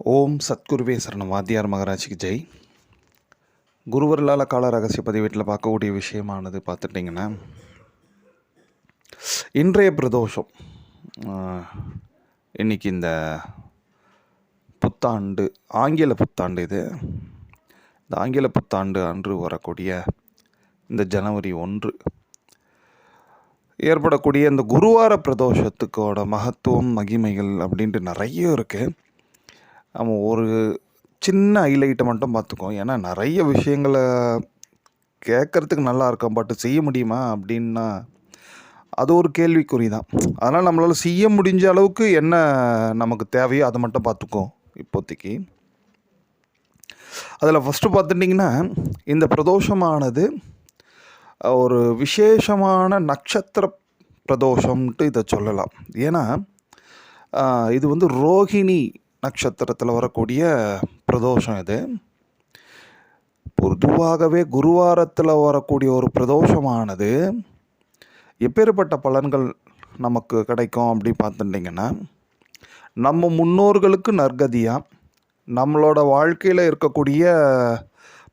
ஓம் சத்குருவே சரணம். வாத்தியார் மகராஜிக்கு ஜெய். குருவர்களால் கால ரகசிய பதிவேட்டில் பார்க்கக்கூடிய விஷயமானது பார்த்துட்டிங்கன்னா இன்றைய பிரதோஷம் இன்றைக்கி இந்த புத்தாண்டு ஆங்கில புத்தாண்டு இது. இந்த ஆங்கில புத்தாண்டு அன்று வரக்கூடிய இந்த ஜனவரி ஒன்று ஏற்படக்கூடிய இந்த குருவார பிரதோஷத்துக்கோட மகத்துவம் மகிமைகள் அப்படின்ட்டு நிறைய இருக்குது நம்ம ஒரு சின்ன ஹைலைட்டை மட்டும் பார்த்துக்கோம் ஏன்னா நிறைய விஷயங்களை கேட்குறதுக்கு நல்லா இருக்கும். பட் செய்ய முடியுமா? அப்படின்னா அது ஒரு கேள்விக்குறி தான் அதனால் நம்மளால் செய்ய முடிஞ்ச அளவுக்கு என்ன நமக்கு தேவையோ அதை மட்டும் பார்த்துக்கோம் இப்போதைக்கு. அதில் ஃபஸ்ட்டு பார்த்துட்டிங்கன்னா இந்த பிரதோஷமானது ஒரு விசேஷமான நட்சத்திர பிரதோஷம்ன்ட்டு இதை சொல்லலாம். ஏன்னா இது வந்து ரோகிணி நட்சத்திரத்தில் வரக்கூடிய பிரதோஷம் இது. பொதுவாகவே குருவாரத்தில் வரக்கூடிய ஒரு பிரதோஷமானது எப்பேற்பட்ட பலன்கள் நமக்கு கிடைக்கும் அப்படி பார்த்துட்டிங்கன்னா நம்ம முன்னோர்களுக்கு நற்கதியாக நம்மளோட வாழ்க்கையில் இருக்கக்கூடிய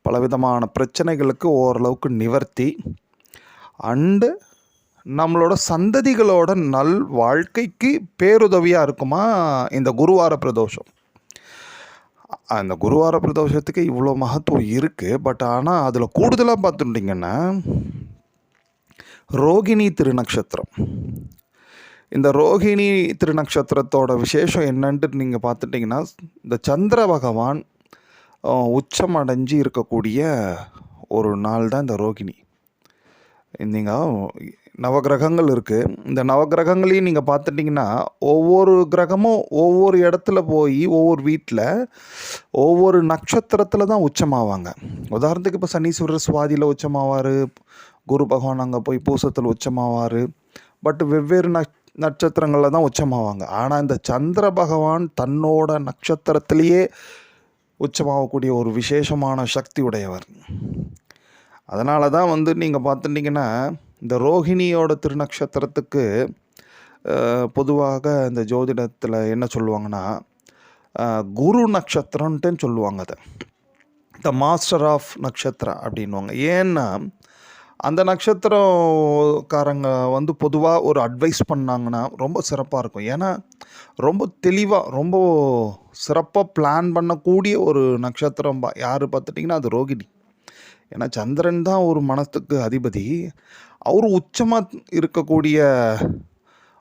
பலவிதமான பிரச்சனைகளுக்கு ஓரளவுக்கு நிவர்த்தி அண்டு நம்மளோட சந்ததிகளோட நல் வாழ்க்கைக்கு பேருதவியாக இருக்குமா இந்த குருவார பிரதோஷம்? அந்த குருவார பிரதோஷத்துக்கு இவ்வளோ மகத்துவம் இருக்குது பட் ஆனால் அதில் கூடுதலாக பார்த்துட்டிங்கன்னா ரோகிணி திருநக்ஷத்திரம். இந்த ரோகிணி திருநக்ஷத்திரத்தோட விசேஷம் என்னன்ட்டு நீங்கள் பார்த்துட்டிங்கன்னா இந்த சந்திர பகவான் உச்சம் அடைஞ்சு இருக்கக்கூடிய ஒரு நாள் தான் இந்த ரோகிணி. நீங்கள் நவகிரகங்கள் இருக்குது இந்த நவகிரகங்களையும் நீங்கள் பார்த்துட்டிங்கன்னா ஒவ்வொரு கிரகமும் ஒவ்வொரு இடத்துல போய் ஒவ்வொரு வீட்டில் ஒவ்வொரு நட்சத்திரத்தில் தான் உச்சமாவாங்க. உதாரணத்துக்கு இப்போ சனீஸ்வரர் சுவாதியில் உச்சமாவார் குரு பகவான் அங்கே போய் பூசத்தில் உச்சமாவார் பட் வெவ்வேறு நட்ச நட்சத்திரங்களில் தான் உச்சமாவாங்க. ஆனால் இந்த சந்திர பகவான் தன்னோட நட்சத்திரத்திலேயே உச்சமாகக்கூடிய ஒரு விசேஷமான சக்தி உடையவர். அதனால தான் வந்து நீங்கள் பார்த்துட்டிங்கன்னா இந்த ரோஹிணியோட திருநக்ஷத்திரத்துக்கு பொதுவாக இந்த ஜோதிடத்தில் என்ன சொல்லுவாங்கன்னா குரு நட்சத்திரன்ட்டுன்னு சொல்லுவாங்க அதை. த மாஸ்டர் ஆஃப் நட்சத்திரம் அப்படின்வாங்க ஏன்னா அந்த நட்சத்திரக்காரங்க வந்து பொதுவாக ஒரு அட்வைஸ் பண்ணாங்கன்னா ரொம்ப சிறப்பாக இருக்கும். ஏன்னா ரொம்ப தெளிவாக ரொம்ப சிறப்பாக பிளான் பண்ணக்கூடிய ஒரு நட்சத்திரம் பா யார் பார்த்துட்டிங்கன்னா அது ரோகிணி ஏன்னா சந்திரன் தான் ஒரு மனத்துக்கு அதிபதி. அவர் உச்சமாக இருக்கக்கூடிய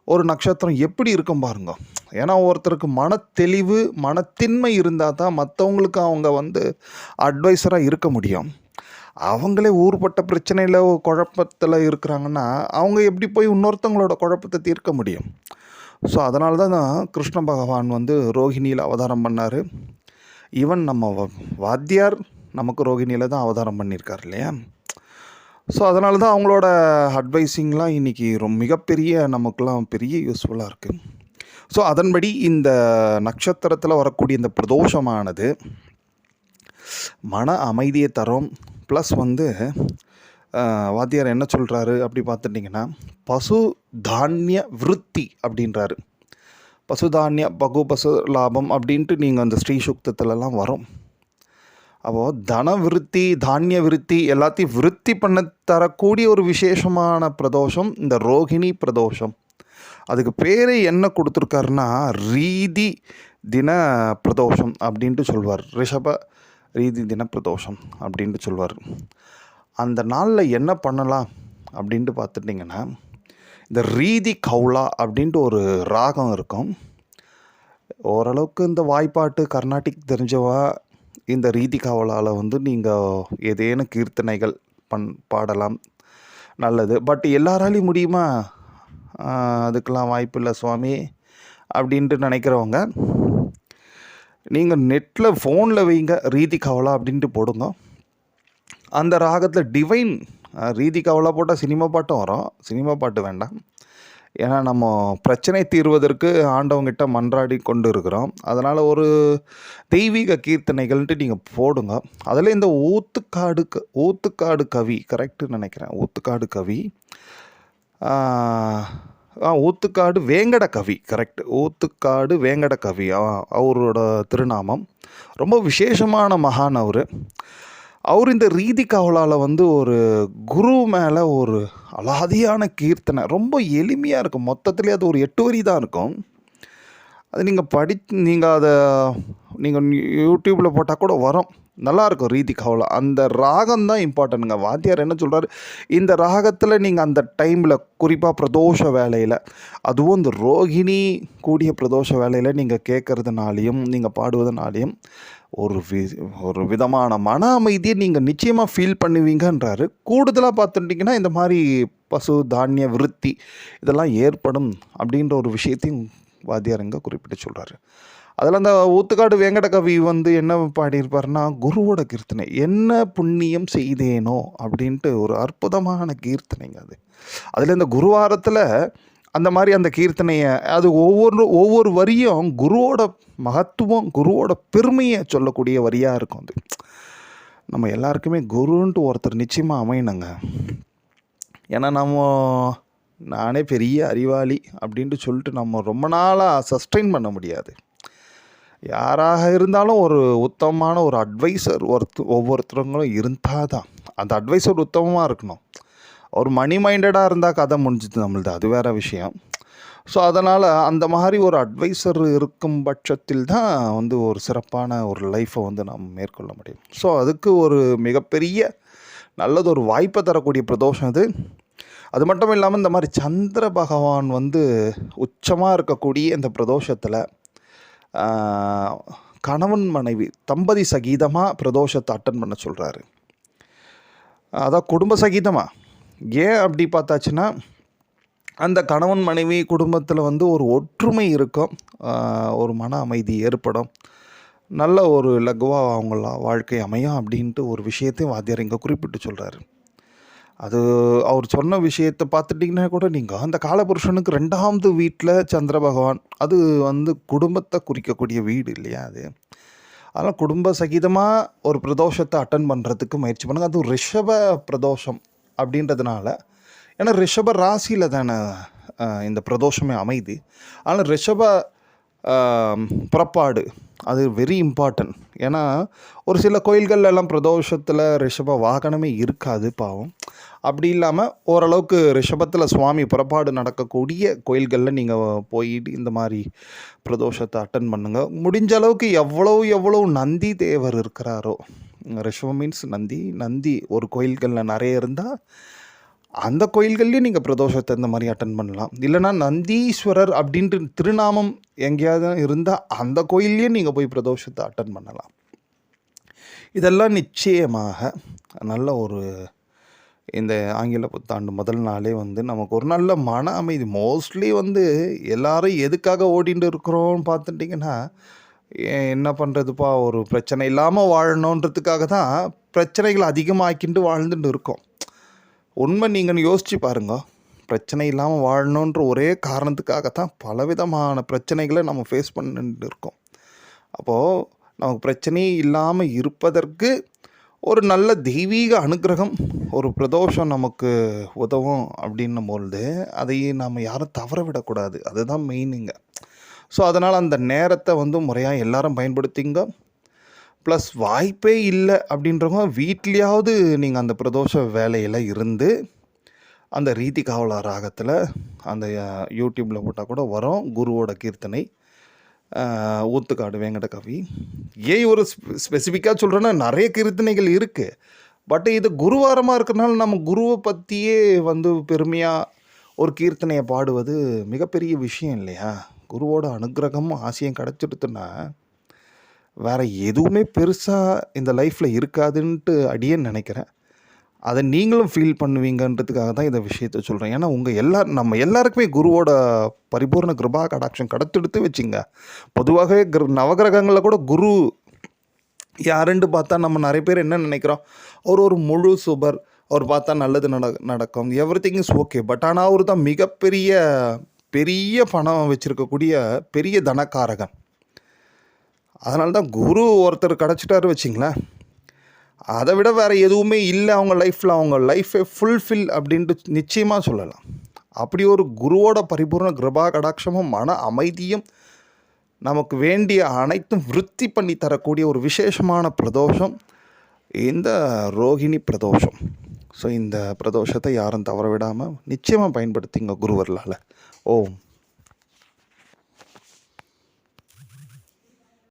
ஒரு நட்சத்திரம் எப்படி இருக்கும் பாருங்க. ஏன்னா ஒருத்தருக்கு மனத்தெளிவு மனத்தின்மை இருந்தால் தான் மற்றவங்களுக்கு அவங்க வந்து அட்வைஸராக இருக்க முடியும். அவங்களே ஊர்பட்ட பிரச்சனையில் குழப்பத்தில் இருக்கிறாங்கன்னா அவங்க எப்படி போய் இன்னொருத்தவங்களோட குழப்பத்தை தீர்க்க முடியும்? ஸோ அதனால தான் கிருஷ்ண பகவான் வந்து ரோஹிணியில் அவதாரம் பண்ணார். ஈவன் நம்ம வ- வாத்தியார் நமக்கு ரோகிணியில் தான் அவதாரம் பண்ணியிருக்கார் இல்லையா? ஸோ அதனால தான் அவங்களோட அட்வைஸிங்லாம் இன்றைக்கி ரொம்ப மிகப்பெரிய நமக்குலாம் பெரிய யூஸ்ஃபுல்லாக இருக்குது ஸோ அதன்படி இந்த நட்சத்திரத்தில் வரக்கூடிய இந்த பிரதோஷமானது மன அமைதியை தரும். ப்ளஸ் வந்து வாத்தியார் என்ன சொல்கிறாரு அப்படி பார்த்துட்டிங்கன்னா பசு தானிய விருத்தி அப்படின்றாரு. பசுதானிய பகு பசு லாபம் அப்படின்ட்டு நீங்கள் அந்த ஸ்ரீ சுக்தத்துலலாம் வரும். அப்போது தன விருத்தி தானிய விருத்தி எல்லாத்தையும் விருத்தி பண்ண தரக்கூடிய ஒரு விசேஷமான பிரதோஷம் இந்த ரோகிணி பிரதோஷம். அதுக்கு பேர் என்ன கொடுத்துருக்காருன்னா ரீதி தின பிரதோஷம் அப்படின்ட்டு சொல்வார். ரிஷப ரீதி தின பிரதோஷம் அப்படின்ட்டு சொல்வார். அந்த நாளில் என்ன பண்ணலாம் அப்படின்ட்டு பார்த்துட்டிங்கன்னா இந்த ரீதி கவுளா அப்படின்ட்டு ஒரு ராகம் இருக்கும். ஓரளவுக்கு இந்த வாய்ப்பாட்டு கர்நாடிக் தெரிஞ்சவா இந்த ரீதி காவலால் வந்து நீங்கள் ஏதேனும் கீர்த்தனைகள் பண் பாடலாம் நல்லது. பட் எல்லாராலையும் முடியுமா? அதுக்கெலாம் அதுக்கெல்லாம் வாய்ப்பு இல்லை சுவாமி அப்படின்ட்டு நினைக்கிறவங்க நீங்கள் நெட்டில் ஃபோனில் வைங்க ரீதி கவலா அப்படின்ட்டு போடுங்க. அந்த ராகத்தில் டிவைன் ரீதி கவலா போட்டால் சினிமா பாட்டும் வரும். சினிமா பாட்டு வேண்டாம். ஏன்னா நம்ம பிரச்சனை தீர்வதற்கு ஆண்டவங்கிட்ட மன்றாடி கொண்டு இருக்கிறோம் அதனால் ஒரு தெய்வீக கீர்த்தனைகள்ன்ட்டு நீங்கள் போடுங்க. அதில் இந்த ஊத்துக்காடு க ஊத்துக்காடு கவி கரெக்டு நினைக்கிறேன். ஊத்துக்காடு கவி ஊத்துக்காடு வேங்கட கவி கரெக்ட் ஊத்துக்காடு வேங்கட கவி ஆ, அவரோட திருநாமம். ரொம்ப விசேஷமான மகான் அவர். அவர் இந்த ரீதி கவலால் வந்து ஒரு குரு மேலே ஒரு அலாதியான கீர்த்தனை ரொம்ப எளிமையாக இருக்கும் மொத்தத்துலேயே அது ஒரு எட்டு வரி தான் இருக்கும் அது நீங்கள் படி நீங்கள் அதை நீங்கள் யூடியூப்பில் போட்டால் கூட வரும் நல்லாயிருக்கும் ரீதி கவலை. அந்த ராகம் தான் இம்பார்ட்டனுங்க வாத்தியார் என்ன சொல்கிறாரு இந்த ராகத்தில் நீங்கள் அந்த டைமில் குறிப்பாக பிரதோஷ வேலையில் அதுவும் இந்த ரோகிணி கூடிய பிரதோஷ வேலையில் நீங்கள் கேட்குறதுனாலையும் நீங்கள் பாடுவதனாலையும் ஒரு வி ஒரு விதமான மன அமைதியை நீங்கள் நிச்சயமாக ஃபீல் பண்ணுவீங்கன்றாரு. கூடுதலாக பார்த்துட்டிங்கன்னா இந்த மாதிரி பசு தானிய விருத்தி இதெல்லாம் ஏற்படும் அப்படின்ற ஒரு விஷயத்தையும் வாத்தியார் இங்கே குறிப்பிட்டு சொல்கிறாரு அதில் அந்த ஊத்துக்காடு வேங்கட கவி வந்து என்ன பாடியிருப்பார்னா குருவோட கீர்த்தனை. என்ன புண்ணியம் செய்தேனோ? அப்படின்ட்டு ஒரு அற்புதமான கீர்த்தனைங்க அது. அதில் இந்த குருவாரத்தில் அந்த மாதிரி அந்த கீர்த்தனையை அது ஒவ்வொரு ஒவ்வொரு வரியும் குருவோட மகத்துவம் குருவோட பெருமையை சொல்லக்கூடிய வரியாக இருக்கும் அது. நம்ம எல்லாருக்குமே குருன்ட்டு ஒருத்தர் நிச்சயமாக அமையணுங்க. ஏன்னா நம்ம நானே பெரிய அறிவாளி அப்படின்ட்டு சொல்லிட்டு நம்ம ரொம்ப நாளாக சஸ்டெயின் பண்ண முடியாது. யாராக இருந்தாலும் ஒரு உத்தமமான ஒரு அட்வைசர் ஒருத்த ஒவ்வொருத்தவங்களும் இருந்தால் தான் அந்த அட்வைசர் உத்தமமாக இருக்கணும். ஒரு மணி மைண்டடாக இருந்தால் கதை முடிஞ்சுது நம்மளது. அது வேறு விஷயம். ஸோ அதனால் அந்த மாதிரி ஒரு அட்வைசர் இருக்கும் பட்சத்தில் தான் வந்து ஒரு சிறப்பான ஒரு லைஃப்பை வந்து நாம் மேற்கொள்ள முடியும். ஸோ அதுக்கு ஒரு மிகப்பெரிய நல்லது ஒரு வாய்ப்பை தரக்கூடிய பிரதோஷம் அது. அது மட்டும் இல்லாமல் இந்த மாதிரி சந்திர பகவான் வந்து உச்சமாக இருக்கக்கூடிய இந்த பிரதோஷத்தில் கணவன் மனைவி தம்பதி சகீதமாக பிரதோஷத்தை அட்டன் பண்ண சொல்கிறாரு அதான் குடும்ப சகீதமாக ஏன் அப்படி பார்த்தாச்சுன்னா அந்த கணவன் மனைவி குடும்பத்தில் வந்து ஒரு ஒற்றுமை இருக்கும். ஒரு மன அமைதி ஏற்படும். நல்ல ஒரு லகுவாக அவங்கள வாழ்க்கை அமையும் அப்படின்ட்டு ஒரு விஷயத்தையும் வாத்தியார் இங்கே குறிப்பிட்டு சொல்கிறாரு அது அவர் சொன்ன விஷயத்தை பார்த்துட்டிங்கன்னா கூட நீங்கள் அந்த காலபுருஷனுக்கு ரெண்டாவது வீட்டில் சந்திர பகவான் அது வந்து குடும்பத்தை குறிக்கக்கூடிய வீடு இல்லையா அது? அதனால் குடும்ப சகிதமாக ஒரு பிரதோஷத்தை அட்டன் பண்ணுறதுக்கு முயற்சி பண்ணுங்க. அது ரிஷப பிரதோஷம் அப்படின்றதுனால ஏன்னா ரிஷப ராசியில் தானே இந்த பிரதோஷமே அமைது ஆனால் ரிஷப புறப்பாடு அது வெரி இம்பார்ட்டன்ட் ஏன்னா ஒரு சில கோயில்கள்லெல்லாம் பிரதோஷத்தில் ரிஷப வாகனமே இருக்காது பாவம். அப்படி இல்லாமல் ஓரளவுக்கு ரிஷபத்தில் சுவாமி புறப்பாடு நடக்கக்கூடிய கோயில்களில் நீங்கள் போயிட்டு இந்த மாதிரி பிரதோஷத்தை அட்டன் பண்ணுங்கள் முடிஞ்ச அளவுக்கு எவ்வளோ எவ்வளோ நந்தி தேவர் இருக்கிறாரோ ரிஷபம் மீன்ஸ் நந்தி நந்தி ஒரு கோயில்களில் நிறைய இருந்தால் அந்த கோயில்கள்லேயும் நீங்கள் பிரதோஷத்தை இந்த மாதிரி அட்டன் பண்ணலாம். இல்லைன்னா நந்தீஸ்வரர் அப்படின்ட்டு திருநாமம் எங்கேயாவது இருந்தால் அந்த கோயில்லையும் நீங்கள் போய் பிரதோஷத்தை அட்டன் பண்ணலாம். இதெல்லாம் நிச்சயமாக நல்ல ஒரு இந்த ஆங்கில புத்தாண்டு முதல் நாளே வந்து நமக்கு ஒரு நல்ல மன அமைதி. மோஸ்ட்லி வந்து எல்லாரும் எதுக்காக ஓடிட்டு இருக்கிறோம்னு பார்த்துட்டிங்கன்னா என்ன பண்ணுறதுப்பா ஒரு பிரச்சனை இல்லாமல் வாழணுன்றதுக்காக தான் பிரச்சனைகள் அதிகமாக்கிட்டு வாழ்ந்துட்டு இருக்கோம். உண்மை நீங்கள் யோசிச்சு பாருங்க. பிரச்சனை இல்லாமல் வாழணுன்ற ஒரே காரணத்துக்காக தான் பலவிதமான பிரச்சனைகளை நம்ம ஃபேஸ் பண்ணிட்டு இருக்கோம். அப்போது நமக்கு பிரச்சனையே இல்லாமல் இருப்பதற்கு ஒரு நல்ல தெய்வீக அனுக்கிரகம் ஒரு பிரதோஷம் நமக்கு உதவும் அப்படின்னும் பொழுது அதையே நாம் யாரும் தவற விடக்கூடாது. அதுதான் மெயினுங்க ஸோ அதனால் அந்த நேரத்தை வந்து முறையாக எல்லாரும் பயன்படுத்திங்க. ப்ளஸ் வாய்ப்பே இல்லை அப்படின்றவங்க வீட்லேயாவது நீங்கள் அந்த பிரதோஷ வேலையில் இருந்து அந்த ரீதி காவலா ராகத்தில் அந்த யூடியூப்பில் போட்டால் கூட வரும். குருவோட கீர்த்தனை ஊத்துக்காடு வேங்கட கவி ஏன் ஒரு ஸ்பெசிஃபிக்காக சொல்கிறேன்னா நிறைய கீர்த்தனைகள் இருக்குது பட் இது குருவாரமாக இருக்கிறனால நம்ம குருவை பற்றியே வந்து பெருமையாக ஒரு கீர்த்தனையை பாடுவது மிகப்பெரிய விஷயம் இல்லையா? குருவோட அனுக்கிரகமும் ஆசையும் கிடச்சிடுத்துன்னா வேறு எதுவுமே பெருசாக இந்த லைஃப்பில் இருக்காதுன்ட்டு அடியே நினைக்கிறேன். அதை நீங்களும் ஃபீல் பண்ணுவீங்கன்றதுக்காக தான் இந்த விஷயத்த சொல்கிறேன் ஏன்னா உங்கள் எல்லா நம்ம எல்லாருக்குமே குருவோட பரிபூர்ண கிருபா கடாட்சம் கடத்தெடுத்து வச்சுங்க. பொதுவாகவே கிர நவகிரகங்களில் கூட குரு யாருன்னு பார்த்தா நம்ம நிறைய பேர் என்ன நினைக்கிறோம்? அவர் ஒரு முழு சுபர் அவர் பார்த்தா நல்லது நட நடக்கும். Everything is okay but ஆனால் அவர் தான் மிகப்பெரிய பெரிய பணம் வச்சுருக்கக்கூடிய பெரிய தனக்காரகன். அதனால தான் குரு ஒருத்தர் கிடச்சிட்டாரு வச்சிங்களேன். அதை விட வேறு எதுவுமே இல்லை அவங்க லைஃப்பில் அவங்க லைஃபை ஃபுல்ஃபில் அப்படின்ட்டு நிச்சயமாக சொல்லலாம். அப்படி ஒரு குருவோட பரிபூர்ண கிருபா கடாட்சமும் மன அமைதியும் நமக்கு வேண்டிய அனைத்தும் விருத்தி பண்ணி தரக்கூடிய ஒரு விசேஷமான பிரதோஷம் இந்த ரோகிணி பிரதோஷம். ஸோ இந்த பிரதோஷத்தை யாரும் தவற விடாமல் நிச்சயமாக பயன்படுத்திங்க குருவர்களால். ஓம்.